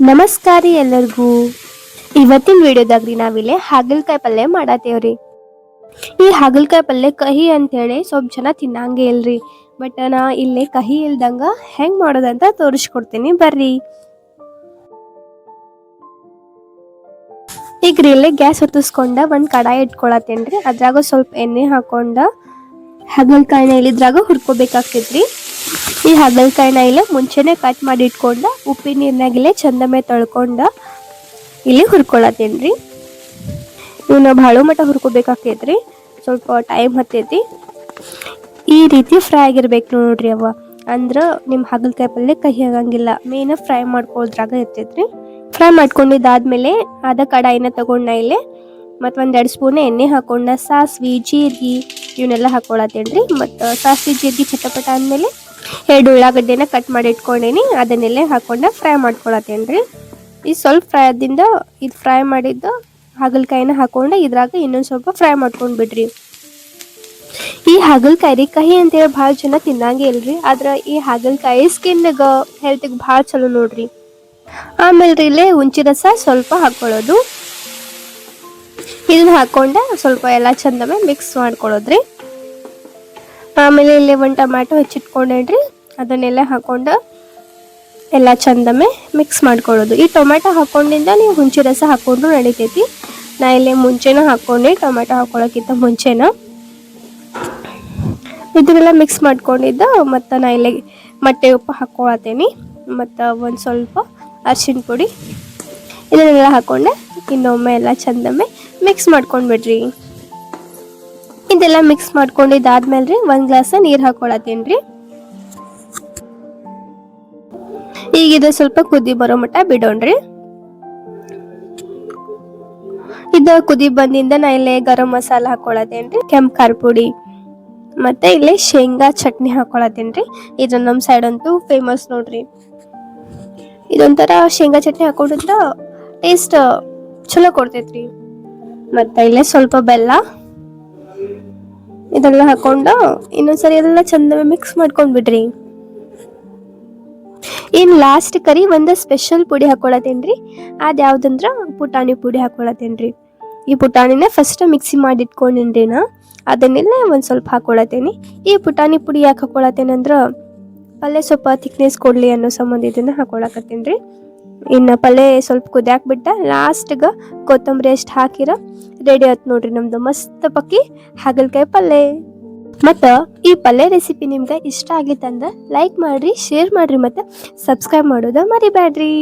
ನಮಸ್ಕಾರ ರೀ ಎಲ್ಲರಿಗೂ. ಇವತ್ತಿನ ವಿಡಿಯೋದಾಗ ರೀ ನಾವಿಲ್ಲಿ ಹಾಗಲಕಾಯಿ ಪಲ್ಯ ಮಾಡತ್ತೇವ್ರಿ ಈ ಹಾಗಲಕಾಯಿ ಪಲ್ಯ ಕಹಿ ಅಂತೇಳಿ ಸ್ವಲ್ಪ ಜನ ತಿನ್ನಂಗೆ ಇಲ್ರಿ. ಬಟ್ ನಾ ಇಲ್ಲಿ ಕಹಿ ಇಲ್ದಂಗ ಹೆಂಗ್ ಮಾಡೋದಂತ ತೋರಿಸ್ಕೊಡ್ತೀನಿ ಬರ್ರಿ. ಈಗ ರೀ ಇಲ್ಲೇ ಗ್ಯಾಸ್ ಹೊತ್ತಿಸ್ಕೊಂಡ ಒಂದ್ ಕಡಾಯಿ ಇಟ್ಕೊಳತ್ತೇನ್ರಿ. ಅದ್ರಾಗ ಸ್ವಲ್ಪ ಎಣ್ಣೆ ಹಾಕೊಂಡ ಹಾಗಲಕಾಯಿನ ಇಲ್ಲಿದ್ರಾಗ ಹುರ್ಕೋಬೇಕಾಗ್ತೈತ್ರಿ. ಈ ಹಾಗಲಕಾಯಿನ ಇಲ್ಲಿ ಮುಂಚೆನೆ ಕಟ್ ಮಾಡಿ ಇಟ್ಕೊಂಡು, ಉಪ್ಪಿನ ನೀರಿನಾಗಿಲ್ಲೇ ಚಂದಮೆ ತೊಳ್ಕೊಂಡ ಇಲ್ಲಿ ಹುರ್ಕೊಳತೇನ್ರಿ ಇವನ್ನ ಭಾಳ ಮಟ್ಟ ಹುರ್ಕೋಬೇಕಾಕೈತ್ರಿ, ಸ್ವಲ್ಪ ಟೈಮ್ ಹತ್ತೈತಿ. ಈ ರೀತಿ ಫ್ರೈ ಆಗಿರ್ಬೇಕು ನೋಡ್ರಿ ಅವ ಅಂದ್ರೆ ನಿಮ್ಮ ಹಾಗಲಕಾಯಿ ಪಲ್ಯ ಕಹಿ ಆಗಂಗಿಲ್ಲ. ಮೇನ ಫ್ರೈ ಮಾಡ್ಕೊಳ್ಳೋದ್ರಾಗ ಇರ್ತೈತ್ರಿ. ಫ್ರೈ ಮಾಡ್ಕೊಂಡಿದ್ದಾದ್ಮೇಲೆ ಅದ ಕಡಾಯಿನ ತಗೊಂಡ ಇಲ್ಲಿ ಮತ್ತು ಒಂದೆರಡು ಸ್ಪೂನ್ ಎಣ್ಣೆ ಹಾಕೊಂಡ, ಸಾಸ್ವಿ, ಜೀರಿಗೆ ಇವನ್ನೆಲ್ಲ ಹಾಕೊಳತ್ತೇನ್ರಿ. ಮತ್ತು ಸಾಸ್ವಿ, ಜೀರಿಗೆ ಚಟಪಟ ಅಂದಮೇಲೆ ಎರಡು ಉಳ್ಳಾಗಡ್ಡೆನ ಕಟ್ ಮಾಡಿ ಇಟ್ಕೊಂಡೇನಿ. ಅದನ್ನೆಲ್ಲ ಹಾಕೊಂಡ ಫ್ರೈ ಮಾಡ್ಕೊಳತ್ತೇನ್ರಿ. ಈ ಸ್ವಲ್ಪ ಫ್ರೈ ಆದಿಂದ ಇದು ಫ್ರೈ ಮಾಡಿದ್ದು ಹಾಗಲಕಾಯಿನ ಹಾಕೊಂಡು ಇದ್ರಾಗ ಇನ್ನೊಂದು ಸ್ವಲ್ಪ ಫ್ರೈ ಮಾಡ್ಕೊಂಡು ಬಿಡ್ರಿ ಈ ಹಾಗಲಕಾಯಿ ರೀ, ಕಹಿ ಅಂತೇಳಿ ಭಾಳ ಜನ ತಿನ್ನಂಗೆ ಇಲ್ರಿ, ಆದ್ರೆ ಈ ಹಾಗಲಕಾಯಿ ಸ್ಕಿನ್ಗ ಹೆಲ್ತಿಗೆ ಭಾಳ ಚಲೋ ನೋಡ್ರಿ. ಆಮೇಲೆ ರೀ ಇಲ್ಲೇ ಹುಂಚಿ ರಸ ಸ್ವಲ್ಪ ಹಾಕೊಳ್ಳೋದು. ಇದನ್ನ ಹಾಕೊಂಡೆ ಸ್ವಲ್ಪ ಎಲ್ಲ ಚಂದಮೆ ಮಿಕ್ಸ್ ಮಾಡ್ಕೊಳ್ಳೋದ್ರಿ ಆಮೇಲೆ ಇಲ್ಲಿ ಒಂದು ಟೊಮ್ಯಾಟೊ ಹೆಚ್ಚಿಟ್ಕೊಂಡೇನ್ರಿ? ಅದನ್ನೆಲ್ಲ ಹಾಕೊಂಡು ಎಲ್ಲ ಚಂದಮೆ ಮಿಕ್ಸ್ ಮಾಡ್ಕೊಳ್ಳೋದು. ಈ ಟೊಮ್ಯಾಟೊ ಹಾಕೊಂಡಿಂದ ನೀವು ಹುಂಚಿ ರಸ ಹಾಕೊಂಡ್ರು ನಡಿತೈತಿ. ನಾ ಇಲ್ಲಿ ಮುಂಚೆನ ಹಾಕ್ಕೊಂಡೆ ಟೊಮ್ಯಾಟೊ ಹಾಕೊಳ್ಳೋಕ್ಕಿಂತ ಮುಂಚೆನ. ಇದನ್ನೆಲ್ಲ ಮಿಕ್ಸ್ ಮಾಡ್ಕೊಂಡಿದ್ದ, ಮತ್ತು ನಾ ಇಲ್ಲಿ ಮೊಟ್ಟೆ ಉಪ್ಪು ಹಾಕೊಳತ್ತೇನಿ. ಮತ್ತು ಒಂದು ಸ್ವಲ್ಪ ಅರ್ಶಿಣ ಪುಡಿ. ಇದನ್ನೆಲ್ಲ ಹಾಕೊಂಡೆ, ಇನ್ನೊಮ್ಮೆ ಎಲ್ಲ ಚಂದಮೆ ಮಿಕ್ಸ್ ಮಾಡ್ಕೊಂಡು ಬಿಡ್ರಿ ಇದೆಲ್ಲ ಮಿಕ್ಸ್ ಮಾಡ್ಕೊಂಡಿದ್ದಾದ್ಮೇಲೆ ರೀ ಒಂದು ಗ್ಲಾಸ ನೀರು ಹಾಕೊಳತ್ತೇನೆ ರೀ ಈಗ ಇದು ಸ್ವಲ್ಪ ಕುದಿ ಬರೋ ಮಟ್ಟ ಬಿಡೋಣ್ರಿ. ಇದು ಕುದಿ ಬಂದಿಂದ ನಾ ಇಲ್ಲೇ ಗರಂ ಮಸಾಲ ಹಾಕೊಳತೇನ್ರಿ ಕೆಂಪ್ ಖಾರ ಪುಡಿ ಮತ್ತೆ ಇಲ್ಲಿ ಶೇಂಗಾ ಚಟ್ನಿ ಹಾಕೊಳತೇನ್ರಿ ಇದು ನಮ್ಮ ಸೈಡ್ ಅಂತೂ ಫೇಮಸ್ ನೋಡ್ರಿ. ಇದೊಂಥರ ಶೇಂಗಾ ಚಟ್ನಿ ಹಾಕೊಂಡ್ರ ಟೇಸ್ಟ್ ಚಲೋ ಕೊಡ್ತೈತ್ರಿ. ಮತ್ತೆ ಇಲ್ಲೇ ಸ್ವಲ್ಪ ಬೆಲ್ಲ. ಇದೆಲ್ಲ ಹಾಕೊಂಡು ಇನ್ನೊಂದ್ಸರಿ ಎಲ್ಲ ಚಂದ ಮಿಕ್ಸ್ ಮಾಡ್ಕೊಂಡ್ ಬಿಡ್ರಿ ಇನ್ ಲಾಸ್ಟ್ ಕರಿ ಒಂದು ಸ್ಪೆಷಲ್ ಪುಡಿ ಹಾಕೊಳತ್ತೇನ್ರಿ? ಅದ್ ಯಾವ್ದಂದ್ರ ಪುಟಾಣಿ ಪುಡಿ ಹಾಕೊಳತ್ತೇನ್ರಿ. ಈ ಪುಟಾಣಿನ ಫಸ್ಟ್ ಮಿಕ್ಸಿ ಮಾಡಿ ಇಟ್ಕೊಂಡಿನ್ರಿ ನಾ. ಅದನ್ನೆಲ್ಲ ಒಂದ್ ಸ್ವಲ್ಪ ಹಾಕೊಳತೇನಿ ಈ ಪುಟಾಣಿ ಪುಡಿ ಯಾಕೆ ಹಾಕೊಳತ್ತೇನಂದ್ರ, ಪಲ್ಯ ಸ್ವಲ್ಪ ಥಿಕ್ನೆಸ್ ಕೊಡ್ಲಿ ಅನ್ನೋ ಸಂಬಂಧ ಇದನ್ನ ಹಾಕೊಳಕತ್ತೇನ್ರಿ. ಇನ್ನು ಪಲ್ಯ ಸ್ವಲ್ಪ ಕುದ್ಯಾಕ್ ಬಿಟ್ಟ ಲಾಸ್ಟ್ಗ ಕೊತ್ತಂಬರಿ ಅಷ್ಟು ಹಾಕಿರ ರೆಡಿ ಆಯ್ತು ನೋಡ್ರಿ ನಮ್ದು ಮಸ್ತ್ ಪಕ್ಕಿ ಹಾಗಲಕಾಯಿ ಪಲ್ಯ. ಮತ್ತು ಈ ಪಲ್ಯ ರೆಸಿಪಿ ನಿಮ್ಗೆ ಇಷ್ಟ ಆಗಿತ್ತಂದ್ರೆ ಲೈಕ್ ಮಾಡಿರಿ ಶೇರ್ ಮಾಡಿರಿ ಮತ್ತು ಸಬ್ಸ್ಕ್ರೈಬ್ ಮಾಡೋದ ಮರಿಬ್ಯಾಡ್ರಿ.